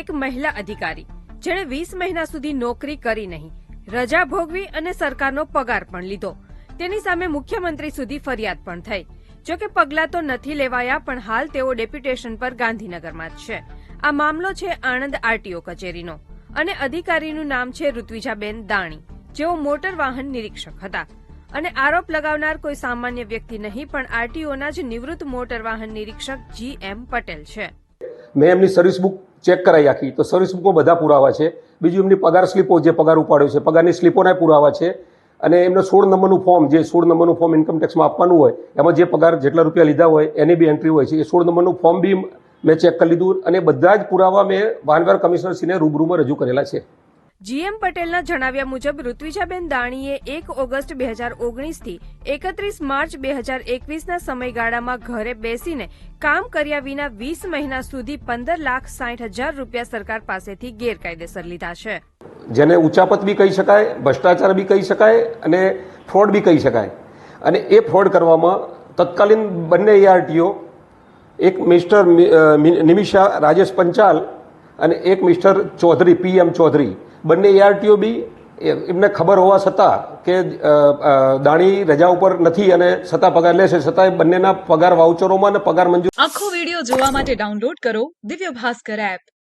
એક મહિલા અધિકારી, જેણે વીસ મહિના સુધી નોકરી કરી નહીં, રજા ભોગવી અને સરકારનો પગાર પણ લીધો. તેની સામે મુખ્યમંત્રી સુધી ફરિયાદ પણ થઈ. જો કે પગલાં તો નથી લેવાયા, પણ હાલ તેઓ ડેપ્યુટેશન પર ગાંધીનગરમાં જ છે. આ મામલો છે આણંદ આરટીઓ કચેરીનો અને અધિકારીનું નામ છે ઋત્વિજાબેન દાણી. જેઓ મોટર વાહન નિરીક્ષક હતા. અને આરોપ લગાવનાર કોઈ સામાન્ય વ્યક્તિ નહીં, પણ આરટીઓના જ નિવૃત્ત મોટર વાહન નિરીક્ષક જી એમ પટેલ છે. મેં એમની સર્વિસ બુક ચેક કરાવી આખી. તો સર્વિસ બુકમાં બધા પુરાવા છે. બીજું એમની પગાર સ્લીપો જે પગાર ઉપાડ્યો છે, પગારની સ્લીપોના પુરાવા છે. અને એમનો સોળ નંબરનું ફોર્મ જે સોળ નંબરનું ફોર્મ ઇન્કમ ટેક્સમાં આપવાનું હોય, એમાં જે પગાર જેટલા રૂપિયા લીધા હોય, એની બી એન્ટ્રી હોય છે. એ સોળ નંબરનું ફોર્મ બી મેં ચેક કરી લીધું અને બધા જ પુરાવા મેં વાહનવ્યવહાર કમિશનરશ્રીને રૂબરૂમાં રજૂ કરેલા છે. જીએમ પટેલના જણાવ્યા મુજબ ઋત્વિજાબેન દાણીએ એક ઓગસ્ટ બે હજાર ઓગણીસથી એકત્રીસ માર્ચ બે હજાર એકવીસના સમયગાળામાં ઘરે બેસીને કામ કર્યા વિના વીસ મહિના સુધી પંદર લાખ સાઠ હજાર રૂપિયા સરકાર પાસેથી ગેરકાયદેસર લીધા છે. જેને ઉચાપત બી કહી શકાય, ભ્રષ્ટાચાર બી કહી શકાય અને ફ્રોડ બી કહી શકાય. અને એ ફ્રોડ કરવામાં તત્કાલીન બંને એઆરટીઓ એક મિસ્ટર નિમિષા રાજેશ પંચાલ અને એક મિસ્ટર ચૌધરી પીએમ ચૌધરી બંને એઆરટીઓ બી એમને ખબર હોવા છતાં કે દાણી રજા ઉપર નથી અને છતાં પગાર લેશે છતાં બંનેના પગાર વાઉચરોમાં અને પગાર મંજૂર આખો વીડિયો જોવા માટે ડાઉનલોડ કરો દિવ્ય ભાસ્કર એપ.